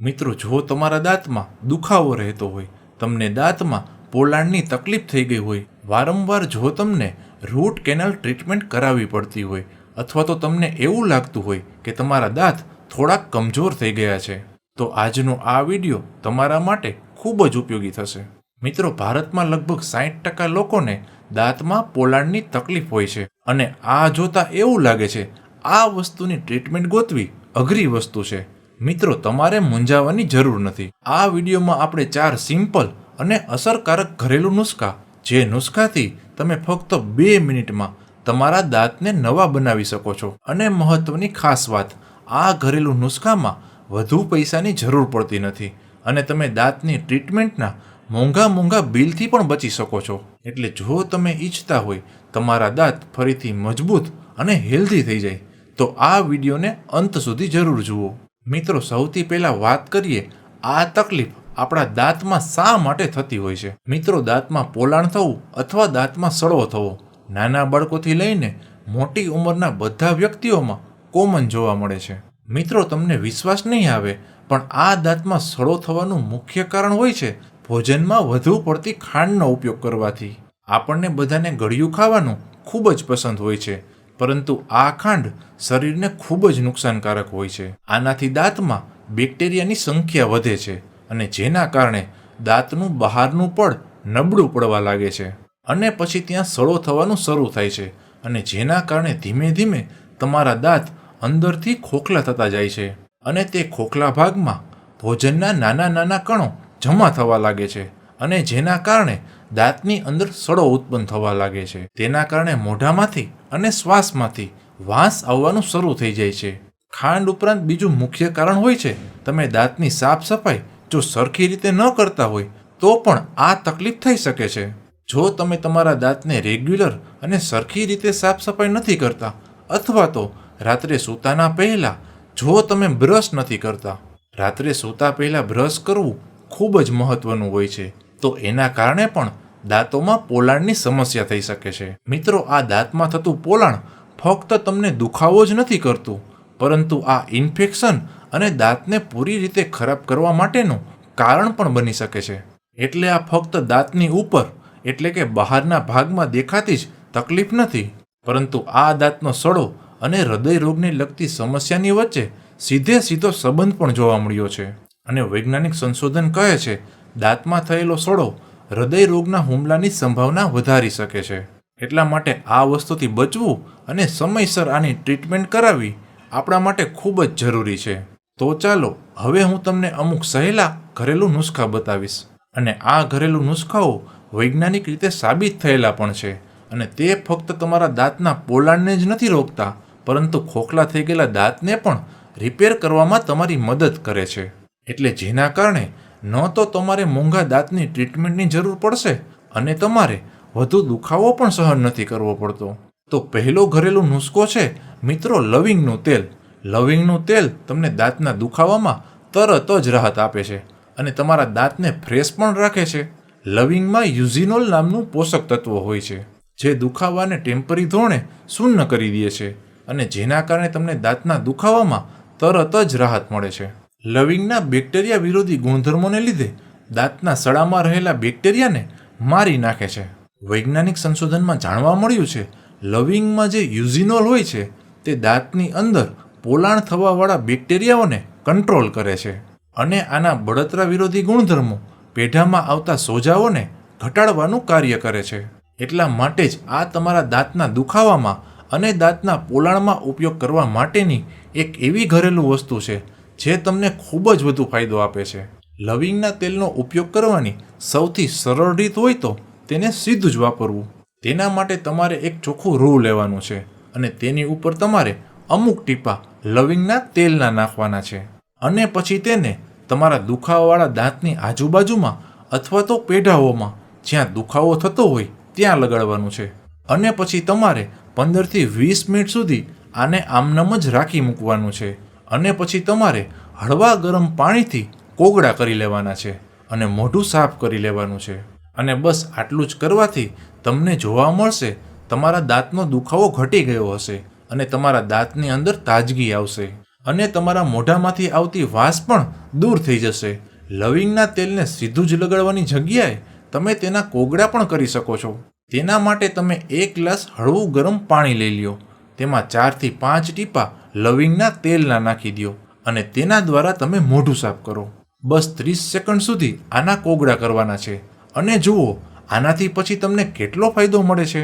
મિત્રો, જો તમારા દાંતમાં દુખાવો રહેતો હોય, તમને દાંતમાં પોલાણની તકલીફ થઈ ગઈ હોય, વારંવાર જો તમને રૂટ કેનાલ ટ્રીટમેન્ટ કરાવવી પડતી હોય, અથવા તો તમને એવું લાગતું હોય કે તમારા દાંત થોડાક કમજોર થઈ ગયા છે, તો આજનો આ વીડિયો તમારા માટે ખૂબ જ ઉપયોગી થશે. મિત્રો, ભારતમાં લગભગ સાઠ ટકા લોકોને દાંતમાં પોલાણની તકલીફ હોય છે અને આ જોતા એવું લાગે છે, આ વસ્તુની ટ્રીટમેન્ટ ગોતવી અઘરી વસ્તુ છે. મિત્રો, તમારે મૂંઝાવાની જરૂર નથી. આ વિડીયોમાં આપણે ચાર સિમ્પલ અને અસરકારક ઘરેલું નુસ્ખા, જે નુસ્ખાથી તમે ફક્ત બે મિનિટમાં તમારા દાંતને નવા બનાવી શકો છો. અને મહત્વની ખાસ વાત, આ ઘરેલું નુસ્ખામાં વધુ પૈસાની જરૂર પડતી નથી અને તમે દાંતની ટ્રીટમેન્ટના મોંઘા મોંઘા બિલથી પણ બચી શકો છો. એટલે જો તમે ઈચ્છતા હોય તમારા દાંત ફરીથી મજબૂત અને હેલ્ધી થઈ જાય, તો આ વિડીયોને અંત સુધી જરૂર જુઓ. મિત્રો, સૌથી પહેલાં વાત કરીએ આ તકલીફ આપણા દાંતમાં શા માટે થતી હોય છે? મિત્રો, દાંતમાં પોલાણ થવું અથવા દાંતમાં સડવો થવો? નાના બાળકોથી લઈને મોટી ઉંમરના બધા વ્યક્તિઓમાં કોમન જોવા મળે છે. મિત્રો, તમને વિશ્વાસ નહીં આવે, પણ આ દાંતમાં સડો થવાનું મુખ્ય કારણ હોય છે ભોજનમાં વધુ પડતી ખાંડનો ઉપયોગ કરવાથી. આપણને બધાને ગળ્યું ખાવાનું ખૂબ જ પસંદ હોય છે. પરંતુ આ ખાંડ શરીરને ખૂબ જ નુકસાનકારક હોય છે. આનાથી દાંતમાં બેક્ટેરિયાની સંખ્યા વધે છે અને જેના કારણે દાંતનું બહારનું પડ નબળું પડવા લાગે છે અને પછી ત્યાં સડો થવાનું શરૂ થાય છે અને જેના કારણે ધીમે ધીમે તમારા દાંત અંદરથી ખોખલા થતા જાય છે અને તે ખોખલા ભાગમાં ભોજનના નાના નાના કણો જમા થવા લાગે છે અને જેના કારણે દાંતની અંદર સડો ઉત્પન્ન થવા લાગે છે. તેના કારણે મોઢામાંથી અને શ્વાસમાંથી વાંસ આવવાનું શરૂ થઈ જાય છે. ખાંડ ઉપરાંત બીજું મુખ્ય કારણ હોય છે, તમે દાંતની સાફ સફાઈ જો સરખી રીતે ન કરતા હોય, તો પણ આ તકલીફ થઈ શકે છે. જો તમે તમારા દાંતને રેગ્યુલર અને સરખી રીતે સાફ સફાઈ નથી કરતા, અથવા તો રાત્રે સૂતાના પહેલાં જો તમે બ્રશ નથી કરતા, રાત્રે સૂતા પહેલાં બ્રશ કરવું ખૂબ જ મહત્વનું હોય છે. તો એના કારણે પણ દાંતોમાં પોલાણની સમસ્યા થઈ શકે છે. મિત્રો, આ દાંતમાં થતું પોલાણ ફક્ત તમને દુખાવો જ નથી કરતું, પરંતુ આ ઇન્ફેક્શન અને દાંતને પૂરી રીતે ખરાબ કરવા માટેનું કારણ પણ બની શકે છે. એટલે આ ફક્ત દાંતની ઉપર, એટલે કે બહારના ભાગમાં દેખાતી જ તકલીફ નથી. પરંતુ આ દાંતનો સડો અને હૃદય રોગને લગતી સમસ્યાની વચ્ચે સીધે સીધો સંબંધ પણ જોવા મળ્યો છે. અને વૈજ્ઞાનિક સંશોધન કહે છે, દાંતમાં થયેલો સડો હૃદય રોગના હુમલાની સંભાવના વધારી શકે છે. એટલા માટે આ વસ્તુથી બચવું અને સમયસર આની ટ્રીટમેન્ટ કરાવવી આપણા માટે ખૂબ જ જરૂરી છે. તો ચાલો, હવે હું તમને અમુક સહેલા ઘરેલું નુસ્ખા બતાવીશ. અને આ ઘરેલું નુસ્ખાઓ વૈજ્ઞાનિક રીતે સાબિત થયેલા પણ છે. અને તે ફક્ત તમારા દાંતના પોલાણને જ નથી રોકતા, પરંતુ ખોખલા થઈ ગયેલા દાંતને પણ રિપેર કરવામાં તમારી મદદ કરે છે. એટલે જેના કારણે ન તો તમારે મોંઘા દાંતની ટ્રીટમેન્ટની જરૂર પડશે અને તમારે વધુ દુખાવો પણ સહન નથી કરવો પડતો. તો પહેલો ઘરેલું નુસ્ખો છે, મિત્રો, લવિંગનું તેલ. લવિંગનું તેલ તમને દાંતના દુખાવામાં તરત જ રાહત આપે છે અને તમારા દાંતને ફ્રેશ પણ રાખે છે. લવિંગમાં યુઝિનોલ નામનું પોષક તત્વ હોય છે, જે દુખાવાને ટેમ્પરી ધોરણે શૂન્ય કરી દે છે અને જેના કારણે તમને દાંતના દુખાવામાં તરત જ રાહત મળે છે. લવિંગના બેક્ટેરિયા વિરોધી ગુણધર્મોને લીધે દાંતના સડામાં રહેલા બેક્ટેરિયાને મારી નાખે છે. વૈજ્ઞાનિક સંશોધનમાં જાણવા મળ્યું છે, લવિંગમાં જે યુઝિનોલ હોય છે, તે દાંતની અંદર પોલાણ થવાવાળા બેક્ટેરિયાઓને કંટ્રોલ કરે છે અને આના બળતરા વિરોધી ગુણધર્મો પેઢામાં આવતા સોજાઓને ઘટાડવાનું કાર્ય કરે છે. એટલા માટે જ આ તમારા દાંતના દુખાવામાં અને દાંતના પોલાણમાં ઉપયોગ કરવા માટેની એક એવી ઘરેલું વસ્તુ છે જે તમને ખૂબ જ વધુ ફાયદો આપે છે. લવિંગના તેલનો ઉપયોગ કરવાની સૌથી સરળ રીત હોય તો તેને સીધું જ વાપરવું. તેના માટે તમારે એક ચોખ્ખું રૂ લેવાનું છે અને તેની ઉપર તમારે અમુક ટીપા લવિંગના તેલના નાખવાના છે. અને પછી તેને તમારા દુખાવાવાળા દાંતની આજુબાજુમાં અથવા તો પેઢાઓમાં જ્યાં દુખાવો થતો હોય ત્યાં લગાડવાનું છે. અને પછી તમારે પંદરથી વીસ મિનિટ સુધી આને આમનામ જ રાખી મૂકવાનું છે. અને પછી તમારે હળવા ગરમ પાણીથી કોગળા કરી લેવાના છે અને મોઢું સાફ કરી લેવાનું છે. અને બસ આટલું જ કરવાથી તમને જોવા મળશે તમારા દાંતનો દુખાવો ઘટી ગયો હશે અને તમારા દાંતની અંદર તાજગી આવશે. અને તમારા મોઢામાંથી આવતી વાસ પણ દૂર થઈ જશે. લવિંગના તેલને સીધું જ લગાડવાની જગ્યાએ તમે તેના કોગળા પણ કરી શકો છો. તેના માટે તમે એક ગ્લાસ હળવું ગરમ પાણી લઈ લ્યો. તેમાં ચારથી પાંચ ટીપા લવિંગના તેલના નાખી દો અને તેના દ્વારા તમે મોઢું સાફ કરો. બસ ત્રીસ સેકન્ડ સુધી આના કોગળા કરવાના છે. અને જુઓ, આનાથી પછી તમને કેટલો ફાયદો મળે છે.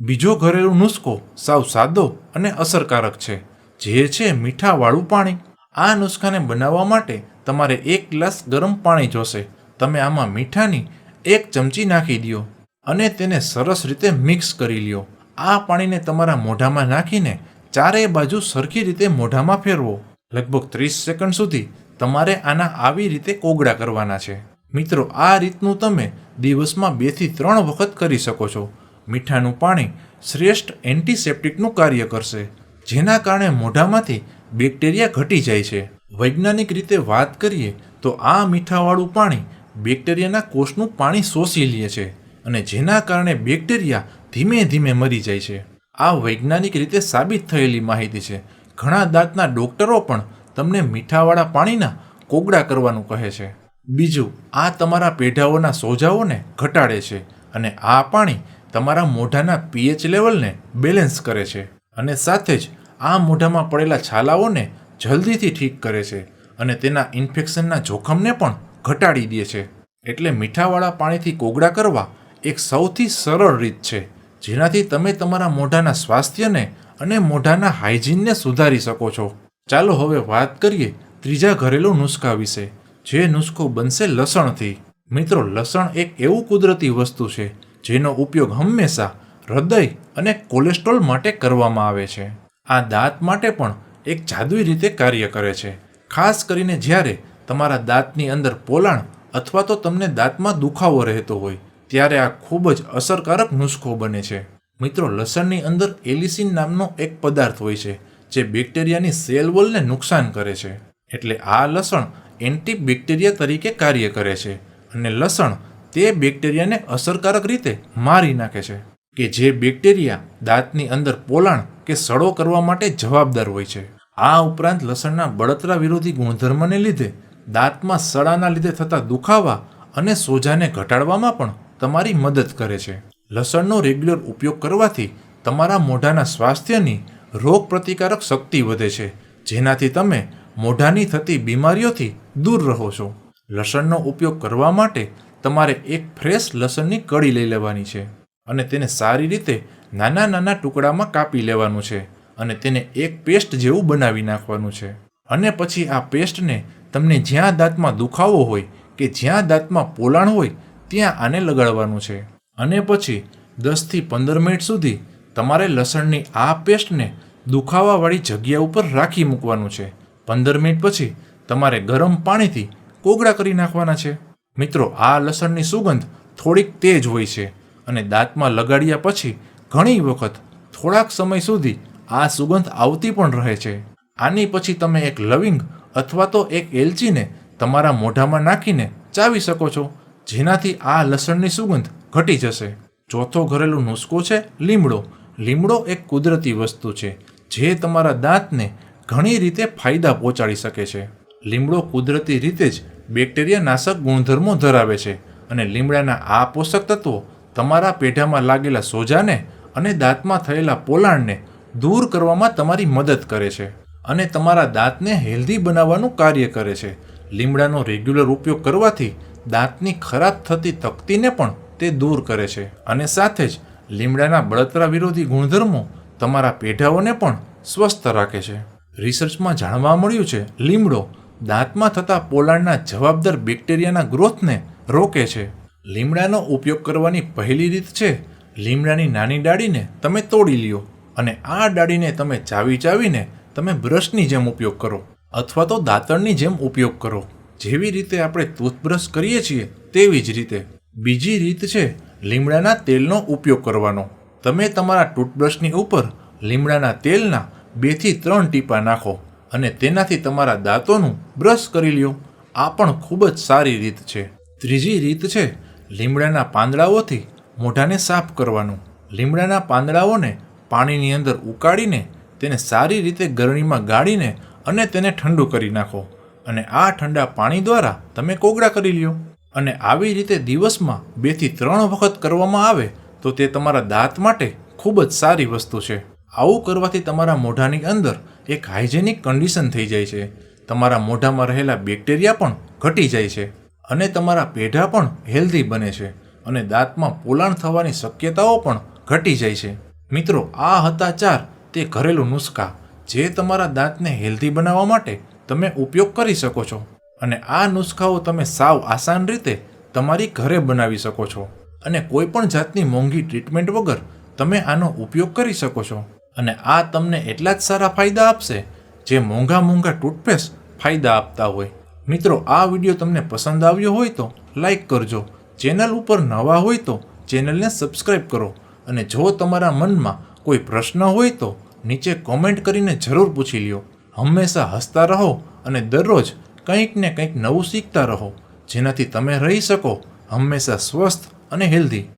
બીજો ઘરેલું નુસ્ખો સાવ સાદો અને અસરકારક છે, જે છે મીઠાવાળું પાણી. આ નુસ્ખાને બનાવવા માટે તમારે એક ગ્લાસ ગરમ પાણી જોશે. તમે આમાં મીઠાની એક ચમચી નાખી દો અને તેને સરસ રીતે મિક્સ કરી લ્યો. આ પાણીને તમારા મોઢામાં નાખીને ચારેય બાજુ સરખી રીતે મોઢામાં ફેરવો. લગભગ ત્રીસ સેકન્ડ સુધી તમારે આના આવી રીતે કોગળા કરવાના છે. મિત્રો, આ રીતનું તમે દિવસમાં બેથી ત્રણ વખત કરી શકો છો. મીઠાનું પાણી શ્રેષ્ઠ એન્ટિસેપ્ટિકનું કાર્ય કરશે, જેના કારણે મોઢામાંથી બેક્ટેરિયા ઘટી જાય છે. વૈજ્ઞાનિક રીતે વાત કરીએ તો આ મીઠાવાળું પાણી બેક્ટેરિયાના કોષનું પાણી શોષી લે છે અને જેના કારણે બેક્ટેરિયા ધીમે ધીમે મરી જાય છે. આ વૈજ્ઞાનિક રીતે સાબિત થયેલી માહિતી છે. ઘણા દાંતના ડોક્ટરો પણ તમને મીઠાવાળા પાણીના કોગળા કરવાનું કહે છે. બીજું, આ તમારા પેઢાઓના સોજાઓને ઘટાડે છે અને આ પાણી તમારા મોઢાના પીએચ લેવલને બેલેન્સ કરે છે અને સાથે જ આ મોઢામાં પડેલા છાલાઓને જલ્દીથી ઠીક કરે છે અને તેના ઇન્ફેક્શનના જોખમને પણ ઘટાડી દે છે. એટલે મીઠાવાળા પાણીથી કોગળા કરવા એક સૌથી સરળ રીત છે. જેનાથી તમે તમારા મોઢાના સ્વાસ્થ્યને અને મોઢાના હાઇજીનને સુધારી શકો છો. ચાલો હવે વાત કરીએ ત્રીજા ઘરેલું નુસ્ખા વિશે, જે નુસ્ખો બનશે લસણથી. મિત્રો, લસણ એક એવું કુદરતી વસ્તુ છે, જેનો ઉપયોગ હંમેશા હૃદય અને કોલેસ્ટ્રોલ માટે કરવામાં આવે છે. આ દાંત માટે પણ એક જાદુઈ રીતે કાર્ય કરે છે. ખાસ કરીને જ્યારે તમારા દાંતની અંદર પોલાણ અથવા તો તમને દાંતમાં દુખાવો રહેતો હોય ત્યારે આ ખૂબ જ અસરકારક નુસ્ખો બને છે. મિત્રો, લસણની અંદર એલિસિન નામનો એક પદાર્થ હોય છે, જે બેક્ટેરિયાની સેલ વોલને નુકસાન કરે છે. એટલે આ લસણ એન્ટીબેક્ટેરિયા તરીકે કાર્ય કરે છે અને લસણ તે બેક્ટેરિયાને અસરકારક રીતે મારી નાખે છે કે જે બેક્ટેરિયા દાંતની અંદર પોલાણ કે સડો કરવા માટે જવાબદાર હોય છે. આ ઉપરાંત લસણના બળતરા વિરોધી ગુણધર્મને લીધે દાંતમાં સડાના લીધે થતા દુખાવા અને સોજાને ઘટાડવામાં પણ તમારી મદદ કરે છે. લસણનો રેગ્યુલર ઉપયોગ કરવાથી તમારા મોઢાના સ્વાસ્થ્યની રોગ પ્રતિકારક શક્તિ વધે છે, જેનાથી તમે મોઢાની થતી બીમારીઓથી દૂર રહો છો. લસણનો ઉપયોગ કરવા માટે તમારે એક ફ્રેશ લસણની કળી લઈ લેવાની છે અને તેને સારી રીતે નાના નાના ટુકડામાં કાપી લેવાનું છે અને તેને એક પેસ્ટ જેવું બનાવી નાખવાનું છે. અને પછી આ પેસ્ટને તમને જ્યાં દાંતમાં દુખાવો હોય કે જ્યાં દાંતમાં પોલાણ હોય ત્યાં આને લગાડવાનું છે. અને પછી દસથી પંદર મિનિટ સુધી તમારે લસણની આ પેસ્ટને દુખાવાવાળી જગ્યા ઉપર રાખી મૂકવાનું છે. પંદર મિનિટ પછી તમારે ગરમ પાણીથી કોગળા કરી નાખવાના છે. મિત્રો, આ લસણની સુગંધ થોડીક તેજ હોય છે અને દાંતમાં લગાડ્યા પછી ઘણી વખત થોડાક સમય સુધી આ સુગંધ આવતી પણ રહે છે. આની પછી તમે એક લવિંગ અથવા તો એક એલચીને તમારા મોઢામાં નાખીને ચાવી શકો છો. જેનાથી આ લસણની સુગંધ ઘટી જશે. ચોથો ઘરેલું નુસ્ખો છે લીમડો. લીમડો એક કુદરતી વસ્તુ છે, જે તમારા દાંતને ઘણી રીતે ફાયદા પહોંચાડી શકે છે. લીમડો કુદરતી રીતે જ બેક્ટેરિયા નાશક ગુણધર્મો ધરાવે છે અને લીમડાના આ પોષક તત્વો તમારા પેઢામાં લાગેલા સોજાને અને દાંતમાં થયેલા પોલાણને દૂર કરવામાં તમારી મદદ કરે છે અને તમારા દાંતને હેલ્ધી બનાવવાનું કાર્ય કરે છે. લીમડાનો રેગ્યુલર ઉપયોગ કરવાથી દાંતની ખરાબ થતી તકતીને પણ તે દૂર કરે છે અને સાથે જ લીમડાના બળતરા વિરોધી ગુણધર્મો તમારા પેઢાઓને પણ સ્વસ્થ રાખે છે. રિસર્ચમાં જાણવા મળ્યું છે, લીમડો દાંતમાં થતા પોલાણના જવાબદાર બેક્ટેરિયાના ગ્રોથને રોકે છે. લીમડાનો ઉપયોગ કરવાની પહેલી રીત છે, લીમડાની નાની ડાળીને તમે તોડી લ્યો અને આ ડાળીને તમે ચાવી ચાવીને તમે બ્રશની જેમ ઉપયોગ કરો અથવા તો દાંતણની જેમ ઉપયોગ કરો. જેવી રીતે આપણે ટૂથબ્રશ કરીએ છીએ, તેવી જ રીતે. બીજી રીત છે લીમડાના તેલનો ઉપયોગ કરવાનો. તમે તમારા ટૂથબ્રશની ઉપર લીમડાના તેલના બેથી ત્રણ ટીપા નાખો અને તેનાથી તમારા દાંતોનું બ્રશ કરી લ્યો. આ પણ ખૂબ જ સારી રીત છે. ત્રીજી રીત છે લીમડાના પાંદડાઓથી મોઢાને સાફ કરવાનું. લીમડાના પાંદડાઓને પાણીની અંદર ઉકાળીને તેને સારી રીતે ગરણીમાં ગાળીને અને તેને ઠંડુ કરી નાખો. અને આ ઠંડા પાણી દ્વારા તમે કોગળા કરી લ્યો. અને આવી રીતે દિવસમાં બેથી ત્રણ વખત કરવામાં આવે, તો તે તમારા દાંત માટે ખૂબ જ સારી વસ્તુ છે. આવું કરવાથી તમારા મોઢાની અંદર એક હાઇજેનિક કન્ડિશન થઈ જાય છે. તમારા મોઢામાં રહેલા બેક્ટેરિયા પણ ઘટી જાય છે અને તમારા પેઢા પણ હેલ્ધી બને છે અને દાંતમાં પોલાણ થવાની શક્યતાઓ પણ ઘટી જાય છે. મિત્રો, આ હતા ચાર તે ઘરેલું નુસ્ખા જે તમારા દાંતને હેલ્ધી બનાવવા માટે તમે ઉપયોગ કરી શકો છો અને આ નુસ્ખાઓ તમે સાવ આસાન રીતે તમારી ઘરે બનાવી શકો છો. અને કોઈ પણ જાતની મોંઘી ટ્રીટમેન્ટ વગર તમે આનો ઉપયોગ કરી શકો છો. અને આ તમને એટલા જ સારા ફાયદા આપશે જે મોંઘા મોંઘા ટૂથપેસ્ટ ફાયદા આપતા હોય. મિત્રો, આ વીડિયો તમને પસંદ આવ્યો હોય તો લાઈક કરજો. ચેનલ ઉપર નવા હોય તો ચેનલને સબસ્ક્રાઈબ કરો. અને જો તમારા મનમાં કોઈ પ્રશ્ન હોય તો નીચે કોમેન્ટ કરીને જરૂર પૂછી લ્યો. હંમેશા હસતા રહો અને દરરોજ કંઈક ને કંઈક નવું શીખતા રહો. જેનાથી તમે રહી શકો. હંમેશા સ્વસ્થ અને હેલ્ધી